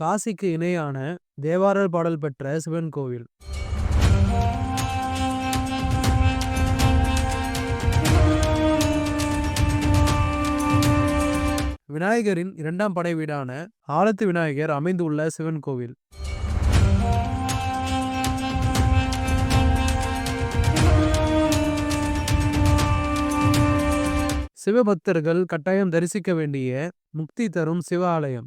காசிக்கு இணையான தேவாரர் பாடல் பெற்ற சிவன் கோவில். விநாயகரின் இரண்டாம் படை வீடான ஆலத்து விநாயகர் அமைந்துள்ள சிவன் கோவில். சிவபக்தர்கள் கட்டாயம் தரிசிக்க வேண்டிய முக்தி தரும் சிவ ஆலயம்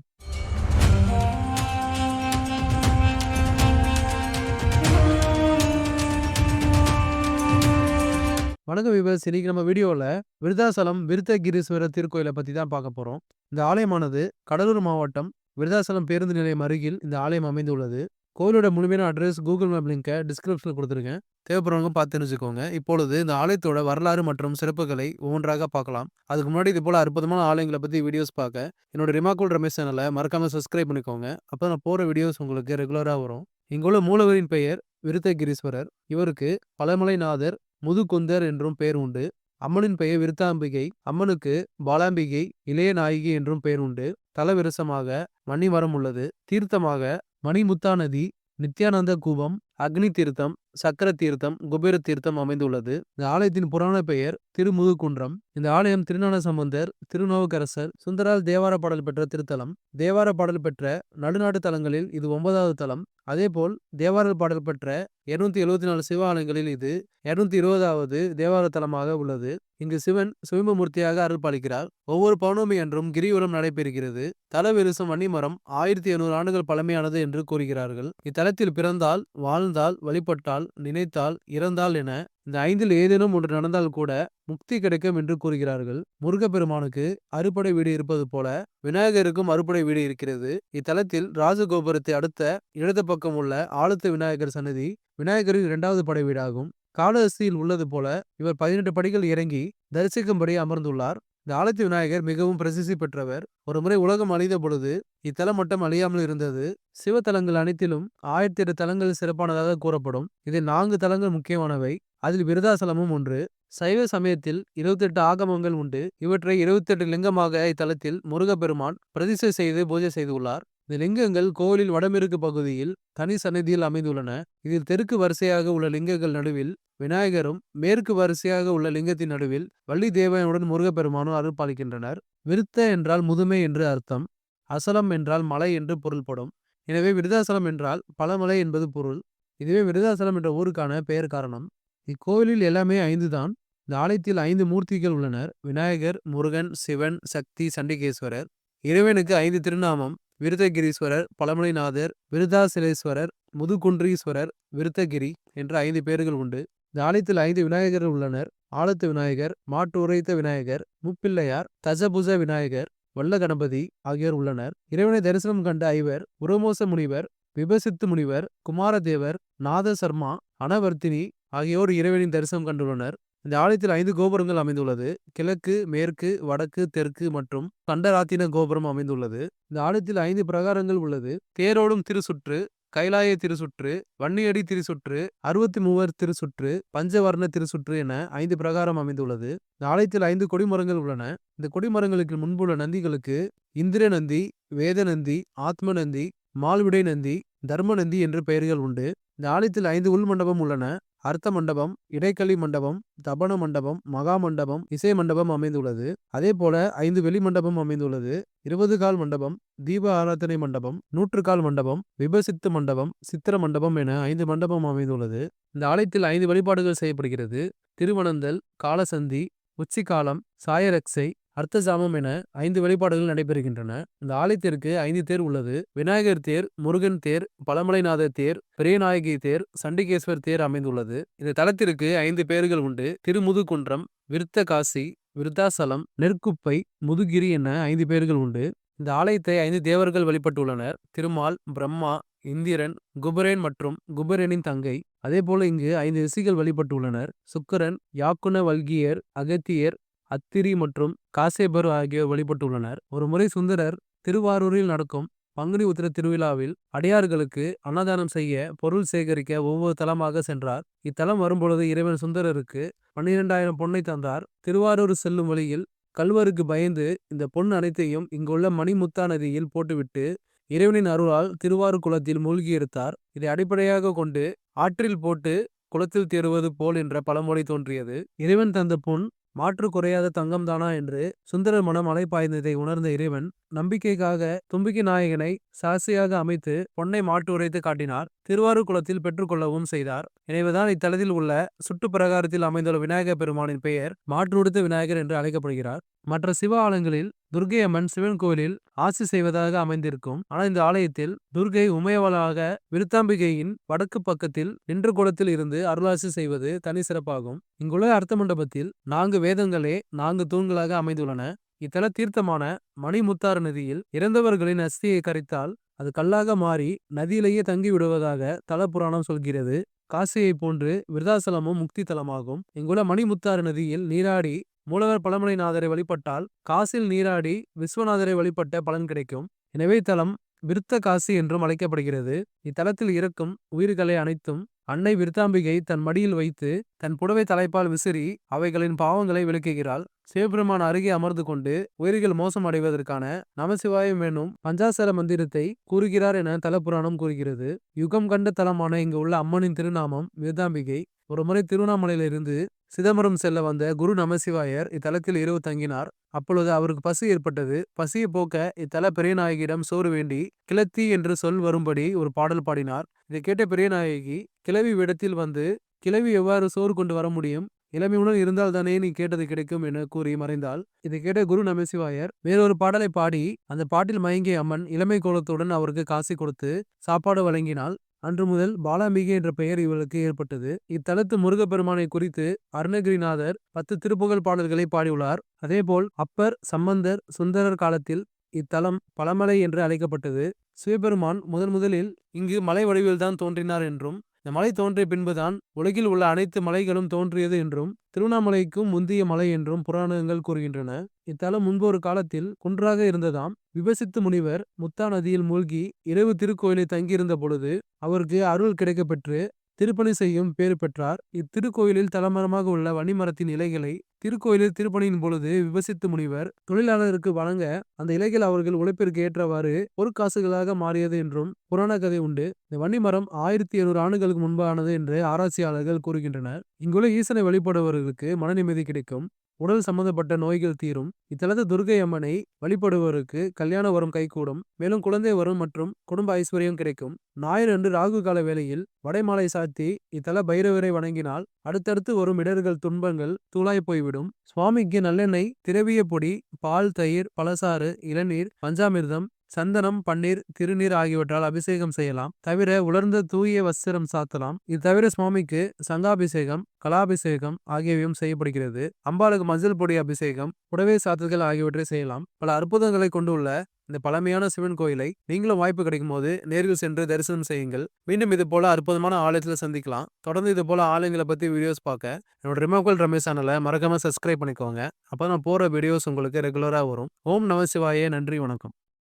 வணக்கம் விவஸ் இன்னைக்கு நம்ம வீடியோவில் விருதாசலம் விருத்தகிரீஸ்வரர் திருக்கோயிலை பற்றி தான் பார்க்க போகிறோம் இந்த ஆலயமானது கடலூர் மாவட்டம் விருதாசலம் பேருந்து நிலையம் அருகில் இந்த ஆலயம் அமைந்துள்ளது. கோயிலோட முழுமையான அட்ரஸ் கூகுள் மேப் லிங்கை டிஸ்கிரிப்ஷனில் கொடுத்துருக்கேன். தேவைப்படுறவங்க பார்த்து தெரிஞ்சுக்கோங்க. இப்பொழுது இந்த ஆலயத்தோட வரலாறு மற்றும் சிறப்புகளை ஒவ்வொன்றாக பார்க்கலாம். அதுக்கு முன்னாடி இது போல அற்புதமான ஆலயங்களை பற்றி வீடியோஸ் பார்க்க என்னோட ரிமாக்குள் ரமேஷ் சேனலை மறக்காம சப்ஸ்கிரைப் பண்ணிக்கோங்க. அப்போ நான் போகிற வீடியோஸ் உங்களுக்கு ரெகுலராக வரும். இங்குள்ள மூலவரின் பெயர் விருத்தகிரீஸ்வரர். இவருக்கு பழமலைநாதர் முதுகுந்தர் என்றும் பெயர் உண்டு. அம்மனின் பெயர் விருத்தாம்பிகை அம்மனுக்கு பாலாம்பிகை இளைய நாயகி என்றும் பெயர் உண்டு. தலவிரசமாக மணிமரம் உள்ளது. தீர்த்தமாக மணிமுத்தா நதி நித்யானந்த கூபம் அக்னி தீர்த்தம் சக்கர தீர்த்தம் குபேர தீர்த்தம் அமைந்துள்ளது. இந்த ஆலயத்தின் புராண பெயர் திருமுதுகுன்றம் இந்த ஆலயம் திருநான சம்பந்தர் திருநாவுக்கரசர் சுந்தரால் தேவார பாடல் பெற்ற திருத்தலம். தேவார பாடல் பெற்ற நடுநாட்டு தலங்களில் இது ஒன்பதாவது தலம். அதேபோல் தேவார பாடல் பெற்ற இருநூத்தி எழுபத்தி நாலு சிவாலயங்களில் இது இருநூத்தி இருபதாவது தேவார தலமாக உள்ளது. இங்கு சிவன் சுயம்பமூர்த்தியாக அருள் பாலிக்கிறார். ஒவ்வொரு பௌர்ணமி என்றும் கிரிவலம் நடைபெறுகிறது. தலவிருசம் வன்னிமரம் ஆயிரத்தி எழுநூறு ஆண்டுகள் பழமையானது என்று கூறுகிறார்கள். இத்தலத்தில் பிறந்தால் வாழ்ந்தால் வழிபட்டால் நினைத்தால் இறந்தால் என இந்த ஐந்தில் ஏதேனும் ஒன்று நடந்தால் கூட முக்தி கிடைக்கும் என்று கூறுகிறார்கள். முருகப்பெருமானுக்கு அறுபடை வீடு இருப்பது போல விநாயகருக்கும் அறுபடை வீடு இருக்கிறது. இத்தலத்தில் ராஜகோபுரத்தை அடுத்த இடது பக்கம் உள்ள ஆழத்து விநாயகர் சன்னதி விநாயகரின் இரண்டாவது படை வீடாகும். காலஹஸ்தியில் உள்ளது போல இவர் பதினெட்டு படிகள் இறங்கி தரிசிக்கும்படி அமர்ந்துள்ளார். இந்த ஆலத்தி விநாயகர் மிகவும் பிரசித்தி பெற்றவர். ஒரு முறை உலகம் அழிந்த பொழுது இத்தலம் மட்டும் அழியாமல் இருந்தது. சிவத்தலங்கள் அனைத்திலும் ஆயிரத்தி எட்டு தலங்கள் சிறப்பானதாக கூறப்படும். இதில் நான்கு தலங்கள் முக்கியமானவை. அதில் விருதாசலமும் ஒன்று. சைவ சமயத்தில் இருபத்தெட்டு ஆகமங்கள் உண்டு. இவற்றை இருபத்தெட்டு லிங்கமாக இத்தலத்தில் முருகப்பெருமான் பிரதிஷ்டை செய்து பூஜை செய்துள்ளார். இந்த லிங்கங்கள் கோவிலின் வடமேற்கு பகுதியில் தனி சன்னதியில் அமைந்துள்ளன. இதில் தெற்கு வரிசையாக உள்ள லிங்கங்கள் நடுவில் விநாயகரும் மேற்கு வரிசையாக உள்ள லிங்கத்தின் நடுவில் வள்ளி தேவனுடன் முருகப்பெருமானும் அருள்பாலிக்கின்றனர் விருத்த என்றால் முதுமை என்று அர்த்தம். அசலம் என்றால் மலை என்று பொருள்படும். எனவே விருதாசலம் என்றால் பழமலை என்பது பொருள். இதுவே விருதாசலம் என்ற ஊருக்கான பெயர் காரணம். இக்கோவிலில் எல்லாமே ஐந்து தான். இந்த ஆலயத்தில் ஐந்து மூர்த்திகள் உள்ளனர். விநாயகர் முருகன் சிவன் சக்தி சண்டிகேஸ்வரர். இறைவனுக்கு ஐந்து திருநாமம். விருதகிரீஸ்வரர் பழமலைநாதர் விருதாசிலேஸ்வரர் முதுகுன்றீஸ்வரர் விருத்தகிரி என்ற ஐந்து பேர்கள் உண்டு. இந்த ஆலயத்தில் ஐந்து விநாயகர்கள் உள்ளனர். ஆலத்து விநாயகர் மாட்டு உரைத்த விநாயகர் முப்பிள்ளையார் தஜபுஜ விநாயகர் வல்ல கணபதி ஆகியோர் உள்ளனர். இறைவனை தரிசனம் கண்ட ஐவர் உரமோச முனிவர் விபசித்து முனிவர் குமாரதேவர் நாத சர்மா அனவர்த்தினி ஆகியோர் இறைவனின் தரிசனம் கண்டுள்ளனர். இந்த ஆலயத்தில் ஐந்து கோபுரங்கள் அமைந்துள்ளது. கிழக்கு மேற்கு வடக்கு தெற்கு மற்றும் கண்டராத்தின கோபுரம் அமைந்துள்ளது. இந்த ஆலயத்தில் ஐந்து பிரகாரங்கள் உள்ளது. தேரோடும் திருசுற்று கைலாய திருசுற்று வன்னியடி திருசுற்று அறுபத்தி மூவர் திருசுற்று பஞ்சவர்ண திருசுற்று என ஐந்து பிரகாரம் அமைந்துள்ளது. இந்த ஆலயத்தில் ஐந்து கொடிமரங்கள் உள்ளன. இந்த கொடிமரங்களுக்கு முன்புள்ள நந்திகளுக்கு இந்திர நந்தி வேத நந்தி ஆத்ம நந்தி மால்விடை நந்தி தர்ம நந்தி என்று பெயர்கள் உண்டு. இந்த ஆலயத்தில் ஐந்து உள் மண்டபம் உள்ளன. அர்த்த மண்டபம் இடைக்களி மண்டபம் தபன மண்டபம் மகா மண்டபம் இசை மண்டபம் அமைந்துள்ளது. அதே போல ஐந்து வெளி மண்டபம் அமைந்துள்ளது. இருபது கால் மண்டபம் தீப ஆராதனை மண்டபம் நூற்று கால் மண்டபம் விபசித்து மண்டபம் சித்திர மண்டபம் என ஐந்து மண்டபம் அமைந்துள்ளது. இந்த ஆலயத்தில் ஐந்து வழிபாடுகள் செய்யப்படுகிறது. திருவனந்தல் காலசந்தி உச்சிக்காலம் சாயரக்சை அர்த்தசாமம் என ஐந்து வழிபாடுகள் நடைபெறுகின்றன. இந்த ஆலயத்திற்கு ஐந்து தேர் உள்ளது. விநாயகர் தேர் முருகன் தேர் பழமலைநாதர் தேர் பெரியநாயகி தேர் சண்டிகேஸ்வர் தேர் அமைந்துள்ளது. இந்த தலத்திற்கு ஐந்து பேர்கள் உண்டு. திருமுதுகுன்றம் விருத்த காசி விருத்தாசலம் நெற்குப்பை முதுகிரி என ஐந்து பேர்கள் உண்டு. இந்த ஆலயத்தை ஐந்து தேவர்கள் வழிபட்டுள்ளனர். திருமால் பிரம்மா இந்திரன் குபரேன் மற்றும் குபரேனின் தங்கை. அதேபோல இங்கு ஐந்து ரிஷிகள் வழிபட்டுள்ளனர். சுக்கரன் யாக்குன வல்கியர் அகத்தியர் அத்திரி மற்றும் காசேபர் ஆகியோர் வழிபட்டுள்ளனர். ஒரு முறை சுந்தரர் திருவாரூரில் நடக்கும் பங்குனி உத்திர திருவிழாவில் அடியார்களுக்கு அன்னதானம் செய்ய பொருள் சேகரிக்க ஒவ்வொரு தலமாக சென்றார். இத்தலம் வரும்பொழுது இறைவன் சுந்தரருக்கு பன்னிரெண்டாயிரம் பொன்னை தந்தார். திருவாரூர் செல்லும் வழியில் கல்வருக்கு பயந்து இந்த பொன் அனைத்தையும் இங்குள்ள மணிமுத்தா நதியில் போட்டுவிட்டு இறைவனின் அருளால் திருவாரூர் குளத்தில் மூழ்கி எடுத்தார். இதை அடிப்படையாக கொண்டு ஆற்றில் போட்டு குளத்தில் தேறுவது போல் என்ற பழமொழி தோன்றியது. இறைவன் தந்த பொன் மாற்று குறையாத தங்கம்தானா என்று சுந்தரர் மனம் அலைப்பாய்ந்ததை உணர்ந்த இறைவன் நம்பிக்கைக்காக தும்பிக்கை நாயகனை சாசியாக அமைத்து பொன்னை மாட்டு உரைத்து காட்டினார். திருவாரூர் குளத்தில் பெற்றுக்கொள்ளவும் செய்தார். எனவேதான் இத்தலத்தில் உள்ள சுட்டு பிரகாரத்தில் அமைந்துள்ள விநாயகர் பெருமானின் பெயர் மாற்றுடுத்த விநாயகர் என்று அழைக்கப்படுகிறார். மற்ற சிவ ஆலயங்களில் துர்கை அம்மன் சிவன் கோயிலில் ஆசி செய்வதாக அமைந்திருக்கும். ஆனால் இந்த ஆலயத்தில் துர்கை உமையவளாக விருத்தாம்பிகையின் வடக்கு பக்கத்தில் நின்ற குளத்தில் இருந்து அருளாசி செய்வது தனி சிறப்பாகும். இங்குள்ள அர்த்த மண்டபத்தில் நான்கு வேதங்களே நான்கு தூண்களாக அமைந்துள்ளன. இத்தல தீர்த்தமான மணிமுத்தாறு நதியில் இறந்தவர்களின் அஸ்தியை கரைத்தால் அது கல்லாக மாறி நதியிலேயே தங்கி விடுவதாக தல புராணம் சொல்கிறது. காசியை போன்று விருதாசலமும் முக்தி தலமாகும் இங்குள்ள மணிமுத்தாறு நதியில் நீராடி மூலவர் பழமலைநாதரை வழிபட்டால் காசில் நீராடி விஸ்வநாதரை வழிபட்ட பலன் கிடைக்கும். எனவே தலம் விருத்த காசி என்றும் அழைக்கப்படுகிறது. இத்தலத்தில் இருக்கும் உயிர்களை அனைத்தும் அன்னை விருத்தாம்பிகை தன் மடியில் வைத்து தன் புடவை தலைப்பால் விசிறி அவைகளின் பாவங்களை விளக்குகிறாள். சிவபெருமான் அருகே அமர்ந்து கொண்டு உயிர்கள் மோசம் அடைவதற்கான நமசிவாயம் எனும் பஞ்சாசர மந்திரத்தை கூறுகிறார் என தலப்புராணம் கூறுகிறது. யுகம் கண்ட தலமான இங்கு உள்ள அம்மனின் திருநாமம் விருதாம்பிகை ஒருமுறை திருவண்ணாமலையிலிருந்து சிதம்பரம் செல்ல வந்த குரு நமசிவாயர் இத்தலத்தில் இரவு தங்கினார். அப்பொழுது அவருக்கு பசி ஏற்பட்டது. பசியை போக்க இத்தல பெரியநாயகியிடம் சோறு வேண்டி கிளத்தி என்று சொல் வரும்படி ஒரு பாடல் பாடினார். இதை கேட்ட பெரியநாயகி கிளவி விடத்தில் வந்து கிளவி எவ்வாறு சோறு கொண்டு வர முடியும்? இளமையுடன் இருந்தால் தானே நீ கேட்டது கிடைக்கும் என கூறி மறைந்தால் இதை கேட்ட குரு நமசிவாயர் வேறொரு பாடலை பாடி அந்த பாட்டில் மயங்கிய அம்மன் இளமை கோலத்துடன் அவருக்கு காசி கொடுத்து சாப்பாடு வழங்கினால் அன்று முதல் பாலாம்பிகை என்ற பெயர் இவளுக்கு ஏற்பட்டது. இத்தலத்து முருகப்பெருமானை குறித்து அருணகிரிநாதர் பத்து திருப்புகழ் பாடல்களை பாடியுள்ளார். அதேபோல் அப்பர் சம்பந்தர் சுந்தரர் காலத்தில் இத்தலம் பழமலை என்று அழைக்கப்பட்டது. சிவபெருமான் முதன் முதலில் இங்கு மலை வடிவில்தான் தோன்றினார் என்றும் இந்த மலை தோன்றிய பின்புதான் உலகில் உள்ள அனைத்து மலைகளும் தோன்றியது என்றும் திருவண்ணாமலைக்கும் முந்திய மலை என்றும் புராணங்கள் கூறுகின்றன. இத்தலம் முன்பொரு காலத்தில் குன்றாக இருந்ததாம். விபசித்து முனிவர் முத்தா நதியில் மூழ்கி இரவு திருக்கோயிலை தங்கியிருந்த பொழுது அவருக்கு அருள் கிடைக்கப்பெற்று திருப்பணி செய்யும் பேறு பெற்றார். இத்திருக்கோயிலில் தலமரமாக உள்ள வன்னிமரத்தின் இலைகளை திருக்கோயிலில் திருப்பணியின் பொழுது விபசித்து முனிவர் தொழிலாளருக்கு வழங்க அந்த இலைகள் அவர்கள் உழைப்பிற்கு ஏற்றவாறு பொற்காசுகளாக மாறியது என்றும் புராண கதை உண்டு. இந்த வன்னிமரம் ஆயிரத்தி இருநூறு ஆண்டுகளுக்கு முன்பானது என்று ஆராய்ச்சியாளர்கள் கூறுகின்றனர். இங்குள்ள ஈசனை வழிபடுபவர்களுக்கு மன நிம்மதி கிடைக்கும். உடல் சம்பந்தப்பட்ட நோய்கள் தீரும். இத்தலத்து துர்கை அம்மனை வழிபடுவோருக்கு கல்யாண வரம் கைகூடும். மேலும் குழந்தை வரும் மற்றும் குடும்ப ஐஸ்வர்யம் கிடைக்கும். ஞாயிறு அன்று ராகு கால வேளையில் வடைமாலை சாத்தி இத்தல பைரவரை வணங்கினால் அடுத்தடுத்து வரும் இடர்கள் துன்பங்கள் தூளாய் போய்விடும். சுவாமிக்கு நல்லெண்ணெய் திரவிய பொடி பால் தயிர் பழசாறு இளநீர் பஞ்சாமிர்தம் சந்தனம் பன்னீர் திருநீர் ஆகியவற்றால் அபிஷேகம் செய்யலாம். தவிர உலர்ந்த தூய வஸ்திரம் சாத்தலாம். இது தவிர சுவாமிக்கு சங்காபிஷேகம் கலாபிஷேகம் ஆகியவையும் செய்யப்படுகிறது. அம்பாளுக்கு மஞ்சள் பொடி அபிஷேகம் புடவை சாத்துதல் ஆகியவற்றை செய்யலாம். பல அற்புதங்களை கொண்டுள்ள இந்த பழமையான சிவன் கோயிலை நீங்களும் வாய்ப்பு கிடைக்கும் போது நேரில் சென்று தரிசனம் செய்யுங்கள். மீண்டும் இது போல அற்புதமான ஆலயத்தில் சந்திக்கலாம். தொடர்ந்து இது போல ஆலயங்களை பத்தி வீடியோஸ் பார்க்க என்னோட ரிமோக்கல் ரமேஷ் சேனலை மறக்காம சப்ஸ்கிரைப் பண்ணிக்கோங்க. அப்போ நான் போற வீடியோஸ் உங்களுக்கு ரெகுலரா வரும். ஓம் நமசிவாயே நன்றி வணக்கம்.